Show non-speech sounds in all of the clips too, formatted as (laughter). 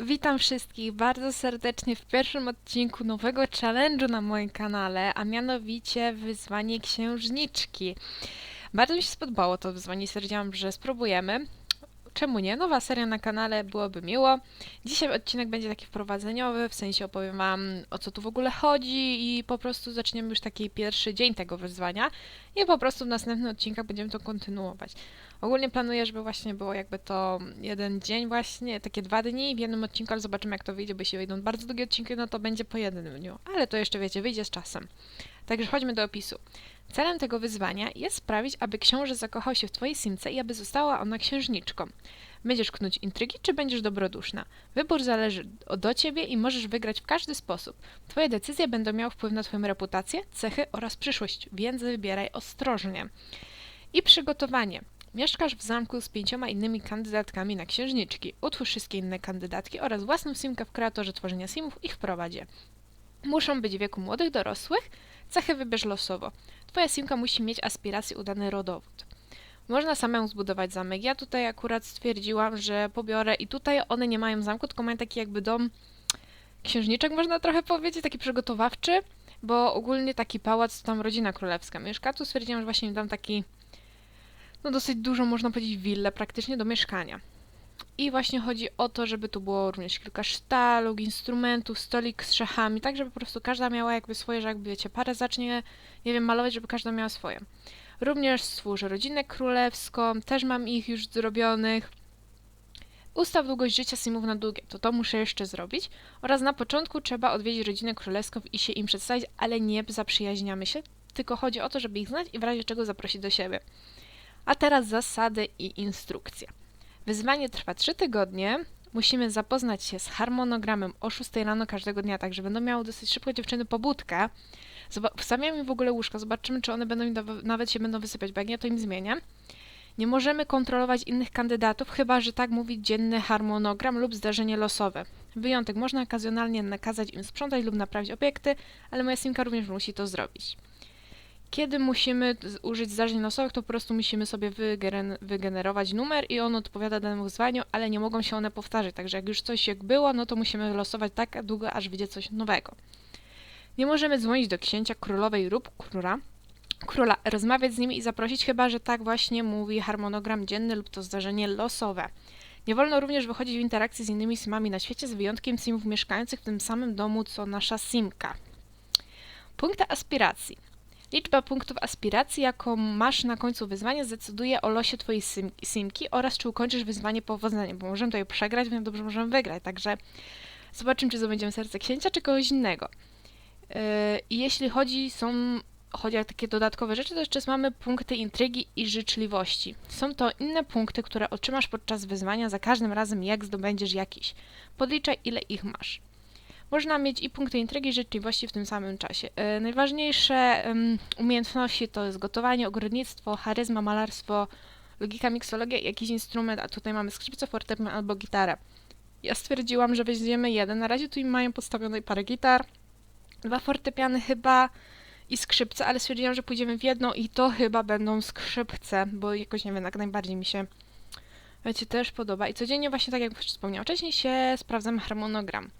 Witam wszystkich bardzo serdecznie w pierwszym odcinku nowego challenge'u na moim kanale, a mianowicie wyzwanie księżniczki. Bardzo mi się spodobało to wyzwanie i stwierdziłam, że spróbujemy. Czemu nie? Nowa seria na kanale byłoby miło. Dzisiaj odcinek będzie taki wprowadzeniowy, w sensie opowiem wam o co tu w ogóle chodzi i po prostu zaczniemy już taki pierwszy dzień tego wyzwania i po prostu w następnych odcinkach będziemy to kontynuować. Ogólnie planuję, żeby właśnie było jakby to jeden dzień właśnie, takie dwa dni w jednym odcinku, ale zobaczymy jak to wyjdzie, bo jeśli wyjdą bardzo długie odcinki, no to będzie po jednym dniu. Ale to jeszcze wiecie, wyjdzie z czasem. Także chodźmy do opisu. Celem tego wyzwania jest sprawić, aby książę zakochał się w twojej simce i aby została ona księżniczką. Będziesz knuć intrygi, czy będziesz dobroduszna? Wybór zależy do ciebie i możesz wygrać w każdy sposób. Twoje decyzje będą miały wpływ na twoją reputację, cechy oraz przyszłość, więc wybieraj ostrożnie. I przygotowanie. Mieszkasz w zamku z pięcioma innymi kandydatkami na księżniczki. Utwórz wszystkie inne kandydatki oraz własną simkę w kreatorze tworzenia simów i wprowadzie. Muszą być w wieku młodych dorosłych. Cechy wybierz losowo. Twoja simka musi mieć aspiracje udany rodowód. Można samemu zbudować zamek. Ja tutaj akurat stwierdziłam, że pobiorę i tutaj one nie mają zamku, tylko mają taki jakby dom księżniczek, można trochę powiedzieć, taki przygotowawczy, bo ogólnie taki pałac tam rodzina królewska mieszka. Tu stwierdziłam, że właśnie dam taki no dosyć dużo, można powiedzieć, willę praktycznie do mieszkania. I właśnie chodzi o to, żeby tu było również kilka sztalug, instrumentów, stolik z szachami, tak żeby po prostu każda miała jakby swoje, że jakby wiecie, parę zacznie, nie wiem, malować, żeby każda miała swoje. Również stwórzę rodzinę królewską, też mam ich już zrobionych. Ustaw długość życia simów na długie, to to muszę jeszcze zrobić. Oraz na początku trzeba odwiedzić rodzinę królewską i się im przedstawić, ale nie zaprzyjaźniamy się, tylko chodzi o to, żeby ich znać i w razie czego zaprosić do siebie. A teraz zasady i instrukcje. Wyzwanie trwa 3 tygodnie. Musimy zapoznać się z harmonogramem o 6 rano każdego dnia, także będą miały dosyć szybko dziewczyny pobudkę. Wstawiamy w ogóle łóżko, zobaczymy, czy one będą nawet się będą wysypiać, bo jak nie, to im zmienię. Nie możemy kontrolować innych kandydatów, chyba że tak mówi dzienny harmonogram lub zdarzenie losowe. Wyjątek, można okazjonalnie nakazać im sprzątać lub naprawić obiekty, ale moja simka również musi to zrobić. Kiedy musimy użyć zdarzeń losowych, to po prostu musimy sobie wygenerować numer i on odpowiada danemu wyzwaniu, ale nie mogą się one powtarzać. Także jak już coś jak było, no to musimy losować tak długo, aż wyjdzie coś nowego. Nie możemy dzwonić do księcia, królowej lub króla, króla, rozmawiać z nimi i zaprosić, chyba że tak właśnie mówi harmonogram dzienny lub to zdarzenie losowe. Nie wolno również wychodzić w interakcji z innymi simami na świecie, z wyjątkiem simów mieszkających w tym samym domu co nasza simka. Punkty aspiracji. Liczba punktów aspiracji, jaką masz na końcu wyzwania, zdecyduje o losie twojej sim simki oraz czy ukończysz wyzwanie powodzeniem, bo możemy tutaj przegrać, więc dobrze możemy wygrać. Także zobaczymy, czy zdobędziemy serce księcia, czy kogoś innego. Yy, I jeśli chodzi, są chodzi o takie dodatkowe rzeczy, to jeszcze mamy punkty intrygi i życzliwości. Są to inne punkty, które otrzymasz podczas wyzwania za każdym razem, jak zdobędziesz jakiś. Podliczaj, ile ich masz. Można mieć i punkty intrygi i życzliwości w tym samym czasie. E, najważniejsze umiejętności to jest gotowanie, ogrodnictwo, charyzma, malarstwo, logika, miksologia i jakiś instrument, a tutaj mamy skrzypce, fortepian albo gitarę. Ja stwierdziłam, że weźmiemy jeden. Na razie tu im mają podstawionej parę gitar, dwa fortepiany chyba i skrzypce, ale stwierdziłam, że pójdziemy w jedno i to chyba będą skrzypce, bo jakoś nie wiem, jak najbardziej mi się wiecie, też podoba. I codziennie właśnie tak jak wspomniałam wcześniej się sprawdzam harmonogram.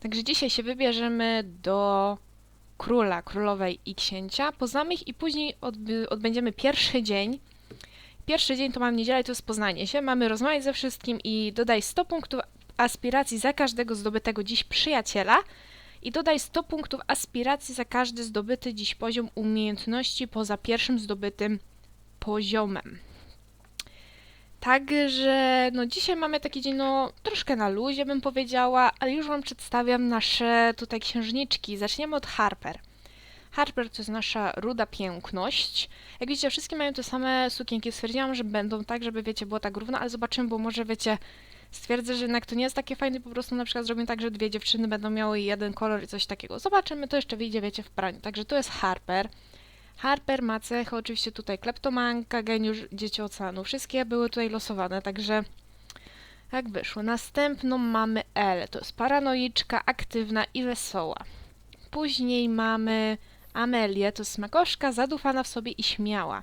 Także dzisiaj się wybierzemy do króla, królowej i księcia, poznamy ich i później odbędziemy pierwszy dzień. Pierwszy dzień to mamy niedzielę, to jest poznanie się. Mamy rozmawiać ze wszystkim i dodaj 100 punktów aspiracji za każdego zdobytego dziś przyjaciela i dodaj 100 punktów aspiracji za każdy zdobyty dziś poziom umiejętności poza pierwszym zdobytym poziomem. Także no dzisiaj mamy taki dzień no troszkę na luzie bym powiedziała, ale już Wam przedstawiam nasze tutaj księżniczki. Zaczniemy od Harper. Harper to jest nasza ruda piękność. Jak widzicie, wszystkie mają te same sukienki. Stwierdziłam, że będą tak, żeby wiecie, było tak równo, ale zobaczymy, bo może wiecie, stwierdzę, że jednak to nie jest takie fajne, po prostu na przykład zrobimy tak, że dwie dziewczyny będą miały jeden kolor i coś takiego. Zobaczymy, to jeszcze wyjdzie, wiecie, w praniu. Także to jest Harper. Harper ma cechę, oczywiście tutaj kleptomanka, geniusz, dzieci oceanu. Wszystkie były tutaj losowane, także jak wyszło. Następną mamy L, to jest paranoiczka, aktywna i wesoła. Później mamy Amelię, to jest smakoszka, zadufana w sobie i śmiała.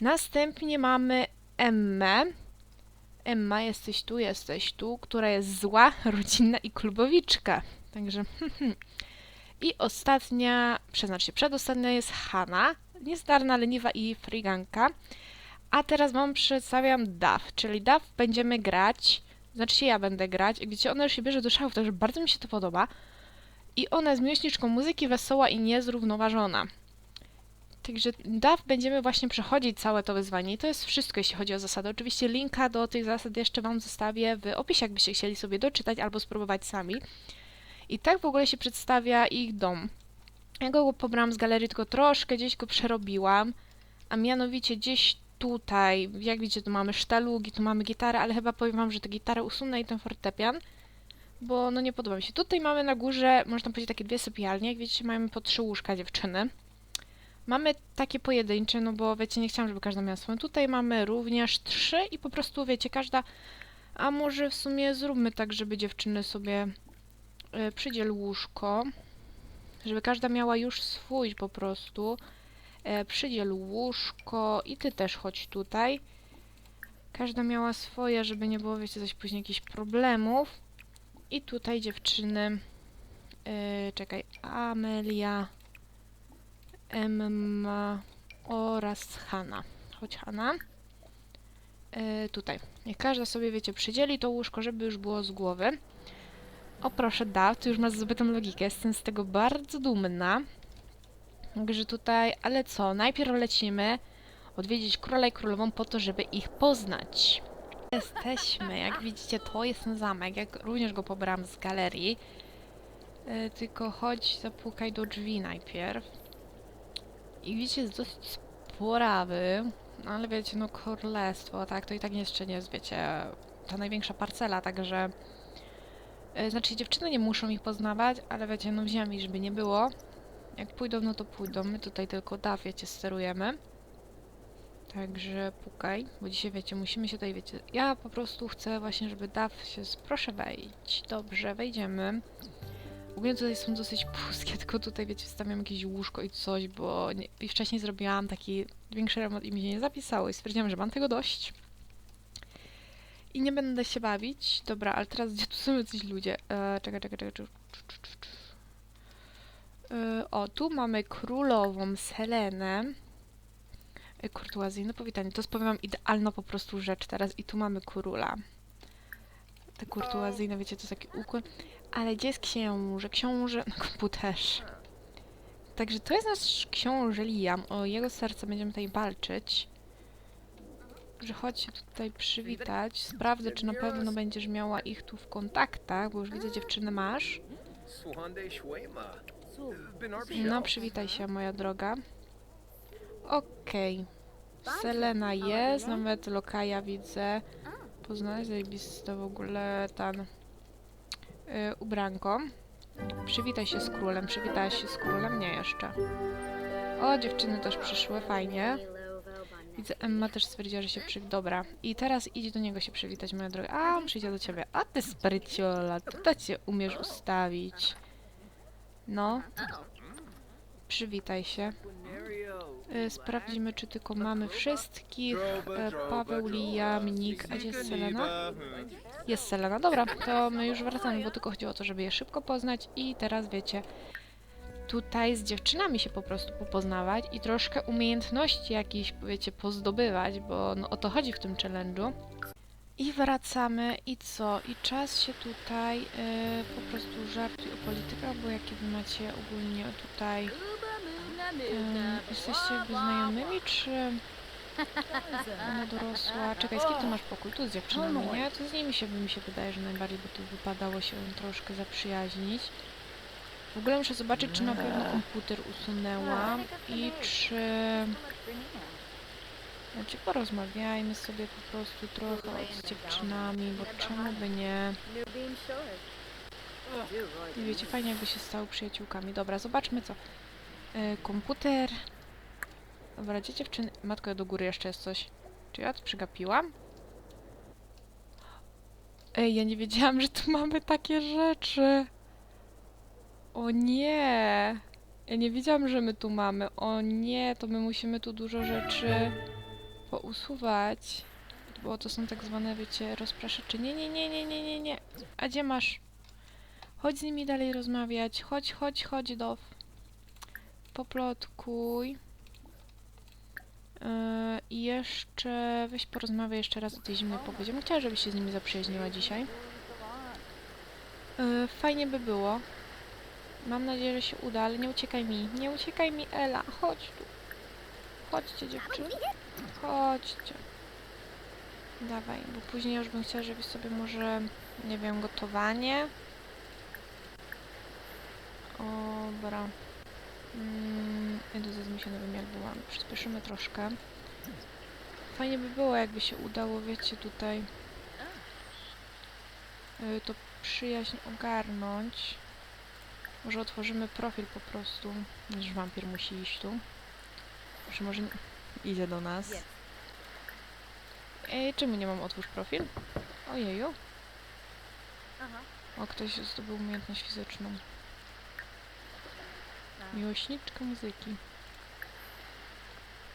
Następnie mamy Emmę, Emma, jesteś tu, jesteś tu, która jest zła, (laughs) rodzinna i klubowiczka. Także (laughs) hmm, I ostatnia, przyznacz się, przedostatnia jest Hanna, niezdarna, leniwa i friganka. A teraz wam przedstawiam DAF, czyli DAF będziemy grać, znaczy ja będę grać. Widzicie, ona już się bierze do szałów, także bardzo mi się to podoba. I ona jest miłośniczką muzyki, wesoła i niezrównoważona. Także DAF będziemy właśnie przechodzić całe to wyzwanie i to jest wszystko, jeśli chodzi o zasady. Oczywiście linka do tych zasad jeszcze Wam zostawię w opisie, jakbyście chcieli sobie doczytać albo spróbować sami. I tak w ogóle się przedstawia ich dom. Ja go pobrałam z galerii, tylko troszkę gdzieś go przerobiłam, a mianowicie gdzieś tutaj, jak widzicie, tu mamy sztalugi, tu mamy gitarę, ale chyba powiem Wam, że tę gitarę usunę i ten fortepian, bo no nie podoba mi się. Tutaj mamy na górze, można powiedzieć, takie dwie sypialnie, jak widzicie, mamy po trzy łóżka dziewczyny. Mamy takie pojedyncze, no bo wiecie, nie chciałam, żeby każda miała swoją. Tutaj mamy również trzy i po prostu, wiecie, każda... A może w sumie zróbmy tak, żeby dziewczyny sobie przydziel łóżko, żeby każda miała już swój po prostu. E, przydziel łóżko i ty też chodź tutaj. Każda miała swoje, żeby nie było, wiecie, coś później jakichś problemów. I tutaj dziewczyny... y, czekaj, Amelia... Emma oraz Hanna. Chodź Hanna. E, tutaj. Niech każda sobie, wiecie, przydzieli to łóżko, żeby już było z głowy. O proszę, da, ty już masz zbytą logikę. Jestem z tego bardzo dumna. Także tutaj, ale co? Najpierw lecimy odwiedzić króla i królową po to, żeby ich poznać. Jesteśmy, jak widzicie, to jest ten zamek. Jak również go pobrałam z galerii. E, tylko chodź, zapukaj do drzwi najpierw. I widzicie, jest dosyć sporawy, no ale wiecie, no królestwo, tak, to i tak jeszcze nie jest, wiecie, ta największa parcela, także... e, Znaczy, dziewczyny nie muszą ich poznawać, ale wiecie, no wziąłem ich, żeby nie było. Jak pójdą, no to pójdą. My tutaj tylko da, wiecie, sterujemy. Także pukaj, bo dzisiaj, wiecie, musimy się tutaj, wiecie... Ja po prostu chcę właśnie, żeby DAF się... Proszę wejść. Dobrze, wejdziemy. Ogólnie tutaj są dosyć pustkie, (laughs) tylko tutaj, wiecie, wstawiam jakieś łóżko i coś, bo nie, i wcześniej zrobiłam taki większy remont i mi się nie zapisało i stwierdziłam, że mam tego dość. I nie będę się bawić. Dobra, ale teraz gdzie tu są jacyś ludzie? E, czekaj, czekaj, czekaj. czu- czu- czu- czu- czu. E, o, tu mamy królową Selenę. E, Kurtuazyjne powitanie. To powiem wam, idealna po prostu rzecz teraz. I tu mamy króla. Te kurtuazyjne, wiecie, to jest taki układ. Ale gdzie jest książę? Książę na komputerze. Także to jest nasz książę Liam. O jego serce będziemy tutaj walczyć. Że chodź się tutaj przywitać. Sprawdzę, czy na pewno będziesz miała ich tu w kontaktach, bo już widzę, dziewczynę masz. No, przywitaj się, moja droga. Okej. Selena jest, nawet Lokaja widzę. Poznać zajebiste w ogóle ten y, ubranko. Przywitaj się z królem. Przywitałaś się z królem? Nie jeszcze. O, dziewczyny też przyszły, fajnie. Widzę, Emma też stwierdziła, że się przy... Dobra. I teraz idź do niego się przywitać, moja droga. A, przyjdzie do ciebie. A ty spryciola, to cię umiesz ustawić. No. Przywitaj się. Y, Sprawdzimy, czy tylko mamy wszystkich. E, Paweł, Liam, Nick. A gdzie jest Selena? Jest Selena. Dobra, to my już wracamy, bo tylko chodziło o to, żeby je szybko poznać. I teraz wiecie, tutaj z dziewczynami się po prostu popoznawać i troszkę umiejętności jakieś, wiecie, pozdobywać, bo no, o to chodzi w tym challenge'u. I wracamy i co? I czas się tutaj e, po prostu żartuj o politykach, bo jakie wy macie ogólnie tutaj... E, jesteście jakby znajomymi, czy (laughs) ona dorosła? Czekaj, z kim ty masz pokój? Tu z dziewczynami, nie? To z nimi się, mi się wydaje, że najbardziej, bo tu wypadało się troszkę zaprzyjaźnić. W ogóle muszę zobaczyć, czy na pewno komputer usunęłam i czy... Znaczy porozmawiajmy sobie po prostu trochę z dziewczynami, bo czemu by nie... I wiecie, fajnie jakby się stały przyjaciółkami. Dobra, zobaczmy co. E, komputer. Dobra, gdzie dziewczyny? Matko, do góry jeszcze jest coś. Czy ja to przegapiłam? Ej, ja nie wiedziałam, że tu mamy takie rzeczy. O nie! Ja nie wiedziałam, że my tu mamy. O nie, to my musimy tu dużo rzeczy pousuwać. bo to są tak zwane, wiecie, rozpraszacze. Nie, nie, nie, nie, nie, nie, nie. A gdzie masz? Chodź z nimi dalej rozmawiać. Chodź, chodź, chodź, Dow. Poplotkuj. Yy, I jeszcze weź porozmawiaj jeszcze raz o tej zimnej pogodzie. Bym chciała, żebyś się z nimi zaprzyjaźniła dzisiaj. Yy, fajnie by było. Mam nadzieję, że się uda, ale nie uciekaj mi. Nie uciekaj mi, Ela. Chodź tu. Chodźcie, dziewczyny. Chodźcie. Dawaj, bo później już bym chciała, żebyś sobie może, nie wiem, gotowanie. Dobra. Mm, idę ze zmiesionowymi albumami. Przyspieszymy troszkę. Fajnie by było, jakby się udało, wiecie, tutaj y, to przyjaźń ogarnąć. Może otworzymy profil po prostu. Niż wampir musi iść tu. Czy może nie... idzie do nas. Ej, czemu nie mam otwórz profil? Ojeju. Aha. O, ktoś zdobył umiejętność fizyczną. Tak. Miłośniczka muzyki.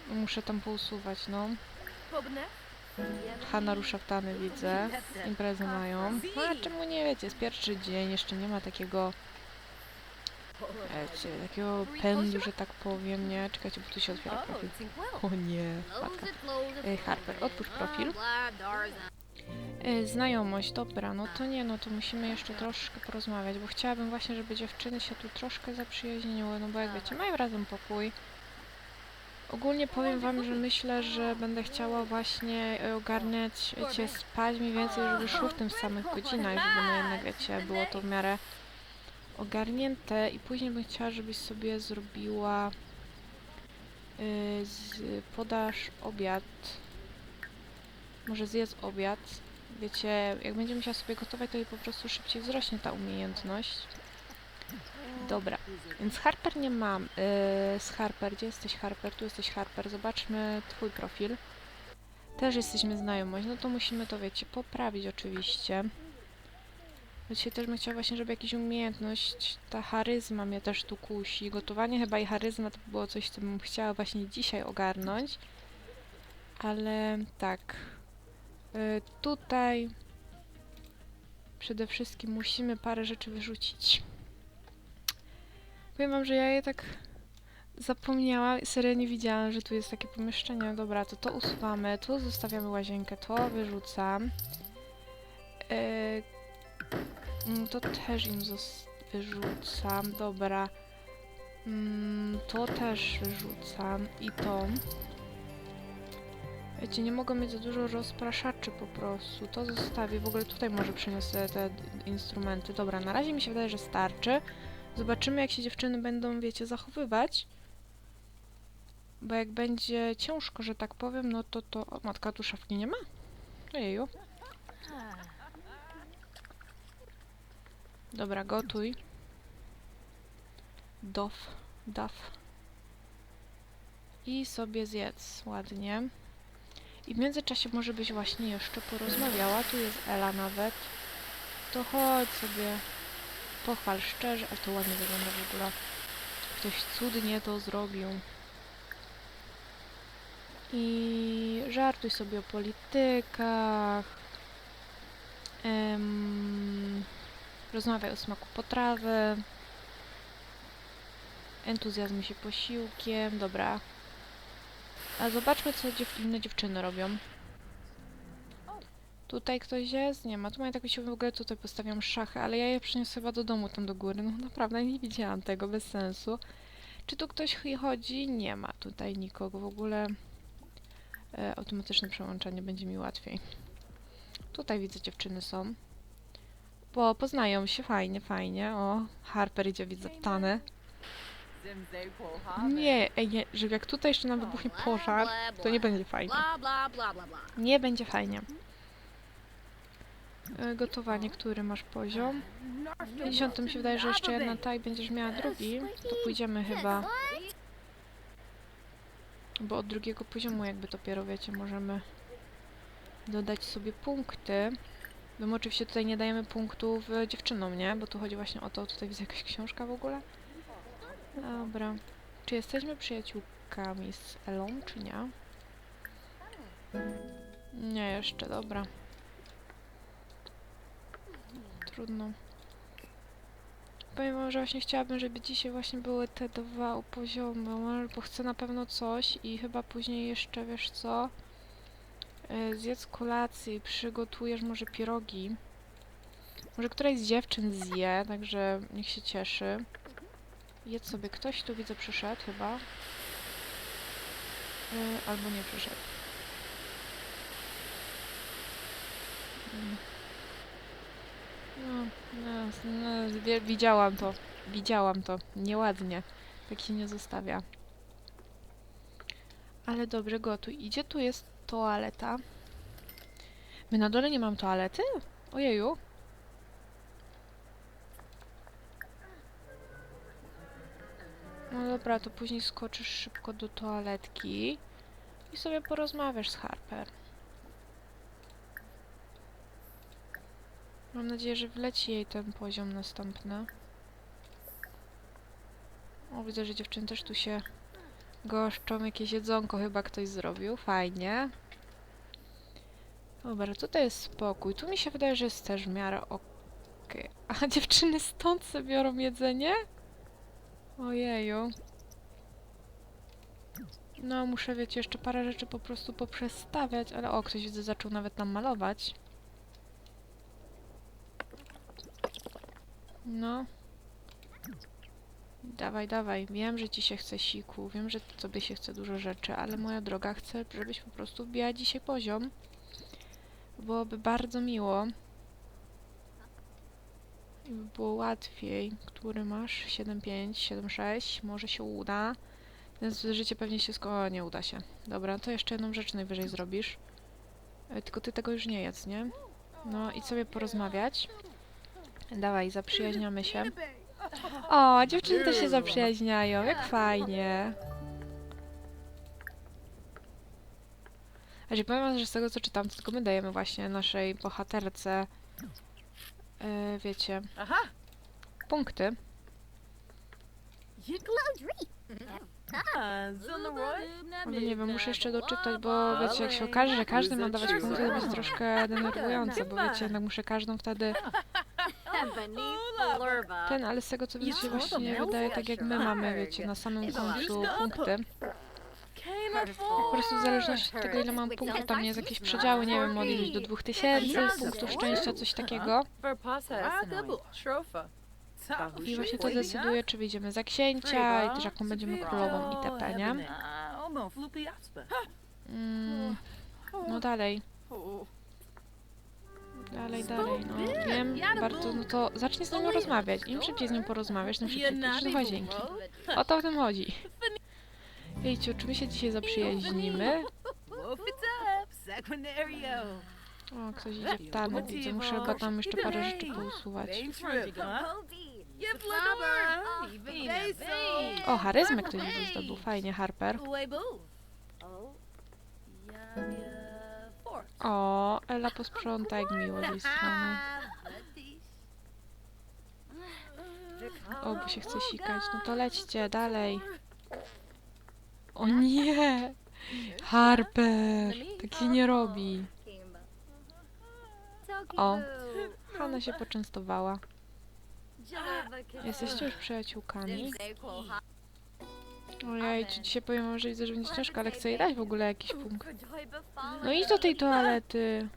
Muszę tam pousuwać, no. Hanna rusza w tany, widzę. Imprezy mają. No, a czemu nie wiecie, jest pierwszy dzień, jeszcze nie ma takiego, wiecie, takiego pędu, że tak powiem, nie? Czekajcie, bo tu się otwiera profil. O nie, wpadka. Ej, Harper, otwórz profil. E, Znajomość, dobra, no to nie, no to musimy jeszcze troszkę porozmawiać, bo chciałabym właśnie, żeby dziewczyny się tu troszkę zaprzyjaźniły, no bo jak wiecie, mają razem pokój. Ogólnie powiem wam, że myślę, że będę chciała właśnie e, ogarniać cię spać mniej więcej, żeby szło w tym samych godzinach, żeby no jednak, wiecie, było to w miarę ogarnięte i później bym chciała, żebyś sobie zrobiła y, z, podasz obiad może zjedz obiad. Wiecie, jak będzie musiała sobie gotować, to jej po prostu szybciej wzrośnie ta umiejętność. Dobra, więc Harper nie mam. Yy, z Harper, gdzie jesteś Harper? Tu jesteś Harper. Zobaczmy twój profil. Też jesteśmy znajomość, no to musimy to, wiecie, poprawić oczywiście. Dzisiaj też bym chciała właśnie, żeby jakaś umiejętność, ta charyzma mnie też tu kusi. Gotowanie chyba i charyzma to było coś, co bym chciała właśnie dzisiaj ogarnąć. Ale tak. Y, tutaj przede wszystkim musimy parę rzeczy wyrzucić. Powiem wam, że ja je tak zapomniałam, serio nie widziałam, że tu jest takie pomieszczenie. Dobra, to to usuwamy, tu zostawiamy łazienkę, to wyrzucam. Y, mm, to też im wyrzucam, dobra. Mm, to też wyrzucam i to. Wiecie, nie mogę mieć za dużo rozpraszaczy po prostu. To zostawię. W ogóle tutaj może przyniosę te instrumenty. Dobra, na razie mi się wydaje, że starczy. Zobaczymy, jak się dziewczyny będą, wiecie, zachowywać. Bo jak będzie ciężko, że tak powiem, no to to... O, matka, tu szafki nie ma? Ojeju. Dobra, gotuj. Dof. Daf. I sobie zjedz ładnie. I w międzyczasie może byś właśnie jeszcze porozmawiała. Tu jest Ela nawet. To chodź sobie. Pochwal szczerze, ale to ładnie wygląda w ogóle. Ktoś cudnie to zrobił. I żartuj sobie o politykach. Em, rozmawiaj o smaku potrawy. Entuzjazm się posiłkiem. Dobra, a zobaczmy, co dziew inne dziewczyny robią. Tutaj ktoś jest? Nie ma. Tu mają tak się w ogóle tutaj postawiam szachy, ale ja je przyniosę chyba do domu tam do góry. No naprawdę nie widziałam tego, bez sensu. Czy tu ktoś ch- chodzi? Nie ma tutaj nikogo. W ogóle e, automatyczne przełączanie będzie mi łatwiej. Tutaj widzę dziewczyny są. Bo poznają się fajnie, fajnie. O, Harper idzie, widzę w tanę. Nie, ej, nie, że jak tutaj jeszcze nam wybuchnie pożar, to nie będzie fajnie. Nie będzie fajnie. E, Gotowanie, który masz poziom? W 50 mi się wydaje, że jeszcze jedna ta i będziesz miała drugi. To pójdziemy chyba, bo od drugiego poziomu jakby dopiero, wiecie, możemy dodać sobie punkty. My oczywiście tutaj nie dajemy punktów dziewczynom, nie? Bo tu chodzi właśnie o to, tutaj widzę jakaś książka w ogóle. Dobra. Czy jesteśmy przyjaciółkami z Elą, czy nie? Nie, jeszcze, dobra. Trudno. Powiem wam, że właśnie chciałabym, żeby dzisiaj właśnie były te dwa poziomy, bo chcę na pewno coś i chyba później jeszcze, wiesz co? E, Zjedz kolację przygotujesz może pierogi. Może któraś z dziewczyn zje, także niech się cieszy. Jedz sobie, ktoś tu widzę przyszedł chyba. E, Albo nie przyszedł. Mm. No, no, no, widziałam to. Widziałam to. Nieładnie. Tak się nie zostawia. Ale dobrze, gotuj. Idzie, tu jest toaleta. My na dole nie mam toalety? Ojeju. No dobra, to później skoczysz szybko do toaletki i sobie porozmawiasz z Harper. Mam nadzieję, że wleci jej ten poziom następny. O, widzę, że dziewczyny też tu się goszczą. Jakieś jedzonko chyba ktoś zrobił. Fajnie. Dobra, tutaj jest spokój. Tu mi się wydaje, że jest też w miarę okej. A (laughs) dziewczyny stąd sobie biorą jedzenie? Ojeju. No, muszę, wiecie, jeszcze parę rzeczy po prostu poprzestawiać, ale o, ktoś widzę zaczął nawet nam malować. No. Dawaj, dawaj. Wiem, że ci się chce siku, wiem, że tobie się chce dużo rzeczy, ale moja droga, chcę, żebyś po prostu wbijała dzisiaj poziom. Byłoby bardzo miło. I by było łatwiej. Który masz? 7,5, 7,6. Może się uda. Więc życie pewnie się sko... O, nie uda się. Dobra, to jeszcze jedną rzecz najwyżej zrobisz. E, Tylko ty tego już nie jedz, nie? No, i sobie porozmawiać. Dawaj, zaprzyjaźniamy się. O, dziewczyny też się zaprzyjaźniają, jak fajnie. A że powiem wam, że z tego co czytam, to tylko my dajemy właśnie naszej bohaterce, e, wiecie, Aha! punkty. A, Zonoroy? Ale nie wiem, muszę jeszcze doczytać, bo wiecie, jak się okaże, że każdy ma dawać punkty, to będzie troszkę denerwujące, bo wiecie, jednak muszę każdą wtedy ten, ale z tego co wiecie, się właśnie nie wydaje tak jak my mamy, wiecie, na samym końcu punkty. Po prostu w zależności od tego, ile mam punktów, tam jest jakieś przedziały, nie wiem, od iluś do 2000 punktów szczęścia, coś takiego. I właśnie to decyduje, czy wyjdziemy za księcia i też jaką będziemy królową itp., nie? Mm, no dalej, dalej, dalej, no wiem, bardzo, no to zacznij z nią rozmawiać. Im szybciej z nią porozmawiasz, tym szybciej pójdziesz do łazienki. O to w tym chodzi. Wiecie, czy my się dzisiaj zaprzyjaźnimy? O, ktoś idzie w tany, widzę. Muszę chyba tam jeszcze parę rzeczy pousuwać. O, charyzmę ktoś zdobył. Fajnie, Harper. O, Ela posprząta jak miło z jej strony. O, bo się chce sikać. No to lećcie, dalej. O nie! Harper! Tak się nie robi. O. Hanna się poczęstowała. Jesteście już przyjaciółkami? Ojej, ci dzisiaj powiem wam, że widzę, że będzie ciężko, ale chcę jej dać w ogóle jakiś punkt. No idź do tej toalety.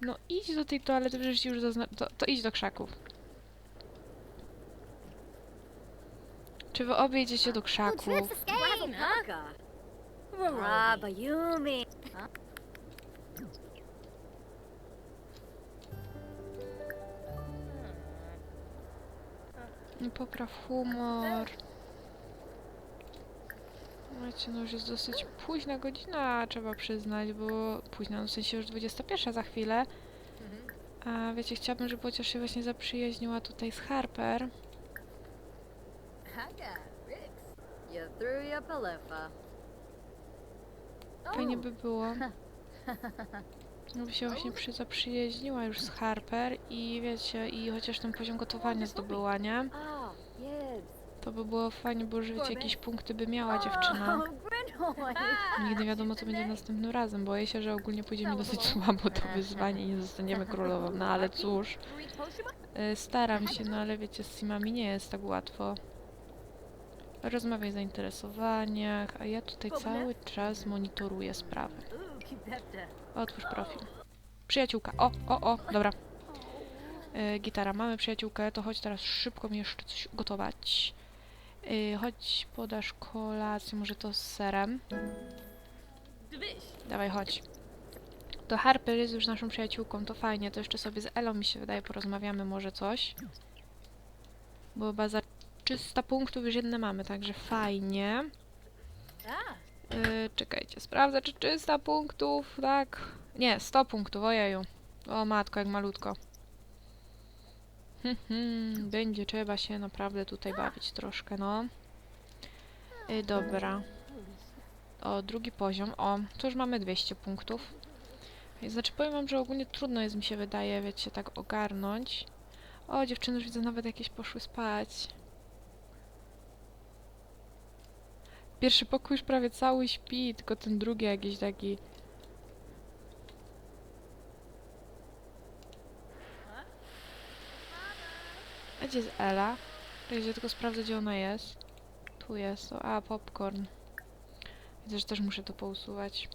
No idź do tej toalety, przecież ci już zazna... To, to idź do krzaków. Czy wy obie idziecie do krzaków? Rabayumi. Nie popraw humor. Wiecie, no już jest dosyć późna godzina, trzeba przyznać, bo późna, no w sensie już 21 za chwilę. A wiecie, chciałabym, żeby chociaż się właśnie zaprzyjaźniła tutaj z Harper. Fajnie by było. (laughs) Gdyby się właśnie przy, zaprzyjaźniła już z Harper i wiecie, i chociaż ten poziom gotowania zdobyła, nie? To by było fajnie, bo już wiecie, jakieś punkty by miała dziewczyna. Nigdy wiadomo, co będzie następnym razem. Boję się, że ogólnie pójdzie mi dosyć słabo to wyzwanie i nie zostaniemy królową. No ale cóż, y, staram się, no ale wiecie, z simami nie jest tak łatwo. Rozmawiaj o zainteresowaniach, a ja tutaj cały czas monitoruję sprawy. Otwórz profil. Przyjaciółka. O, o, o, dobra. Y, gitara, mamy przyjaciółkę, to chodź teraz szybko mi jeszcze coś gotować. Y, chodź, podasz kolację, może to z serem. Dawaj, chodź. To Harper jest już naszą przyjaciółką, to fajnie, to jeszcze sobie z Elą mi się wydaje porozmawiamy może coś. Bo chyba za 300 punktów już jedne mamy, także fajnie. Yy, czekajcie, sprawdzę czy 300 punktów, tak? Nie, 100 punktów, ojeju. O matko, jak malutko. Hmm, hmm, będzie trzeba się naprawdę tutaj bawić troszkę, no. Yy, dobra. O, drugi poziom. O, to już mamy 200 punktów. Znaczy, powiem wam, że ogólnie trudno jest, mi się wydaje, wiecie, tak ogarnąć. O, dziewczyny już widzę nawet jakieś poszły spać. Pierwszy pokój już prawie cały śpi, tylko ten drugi jakiś taki... A gdzie jest Ela? Czekajcie, tylko sprawdzę, gdzie ona jest. Tu jest. O, a, popcorn. Widzę, że też muszę to pousuwać.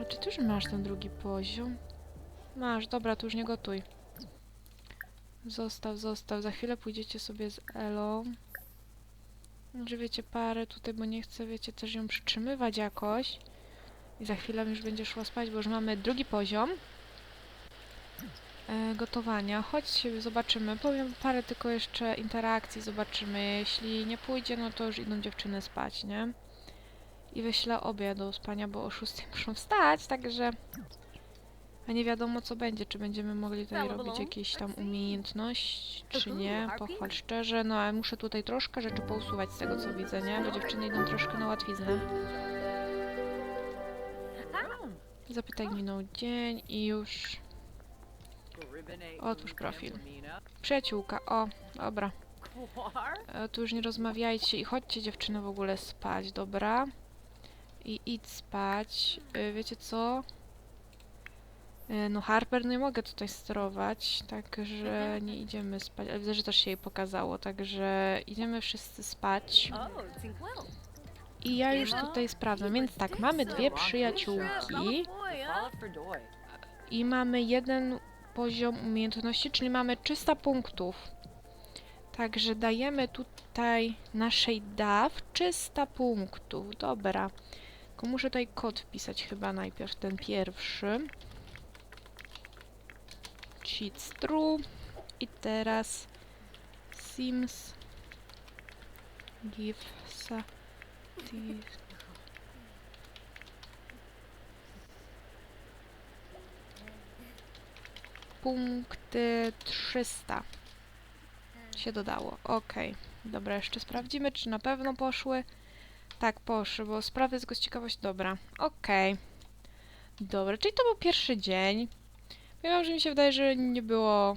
A czy ty już masz ten drugi poziom? Masz, dobra, to już nie gotuj. Zostaw, zostaw. Za chwilę pójdziecie sobie z Elą. Może wiecie, parę tutaj, bo nie chcę, wiecie, też ją przytrzymywać jakoś. I za chwilę już będzie szła spać, bo już mamy drugi poziom. E, gotowania. Chodźcie, zobaczymy. Powiem parę tylko jeszcze interakcji, zobaczymy. Jeśli nie pójdzie, no to już idą dziewczyny spać, nie? I wyślę obie do spania, bo o 6 muszą wstać, także... A nie wiadomo co będzie, czy będziemy mogli tutaj robić jakieś tam umiejętności, czy nie, pochwal szczerze. No ale muszę tutaj troszkę rzeczy pousuwać z tego co widzę, nie? Bo dziewczyny idą troszkę na łatwiznę. Zapytaj minął dzień i już... Otwórz profil. Przyjaciółka, o, dobra. E, tu już nie rozmawiajcie i chodźcie dziewczyny w ogóle spać, dobra? I idź spać. E, wiecie co? E, no Harper nie mogę tutaj sterować, także nie idziemy spać. Ale widzę, że też się jej pokazało, także idziemy wszyscy spać. I ja już tutaj sprawdzam, więc tak, mamy dwie przyjaciółki i mamy jeden poziom umiejętności, czyli mamy 300 punktów. Także dajemy tutaj naszej DAW 300 punktów. Dobra. Tylko muszę tutaj kod wpisać chyba najpierw, ten pierwszy. Cheats true. I teraz Sims give sa punkty 300 się dodało. Okej. Dobra, jeszcze sprawdzimy, czy na pewno poszły. Tak, poszły, bo sprawy z ciekawość. Dobra, okej. Dobra, czyli to był pierwszy dzień. Wiem, że mi się wydaje, że nie było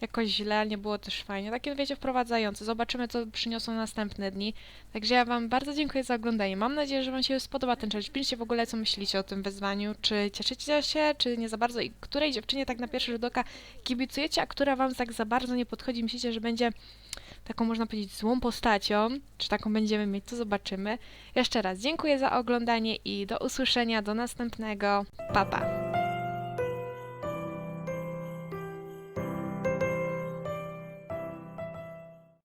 jakoś źle, nie było też fajnie. Takie, wiecie, wprowadzające. Zobaczymy, co przyniosą następne dni. Także ja wam bardzo dziękuję za oglądanie. Mam nadzieję, że wam się spodoba ten challenge. Piszcie w ogóle, co myślicie o tym wyzwaniu. Czy cieszycie się, czy nie za bardzo i której dziewczynie tak na pierwszy rzut oka kibicujecie, a która wam tak za bardzo nie podchodzi. Myślicie, że będzie taką, można powiedzieć, złą postacią. Czy taką będziemy mieć, to zobaczymy. Jeszcze raz dziękuję za oglądanie i do usłyszenia, do następnego. Pa, pa!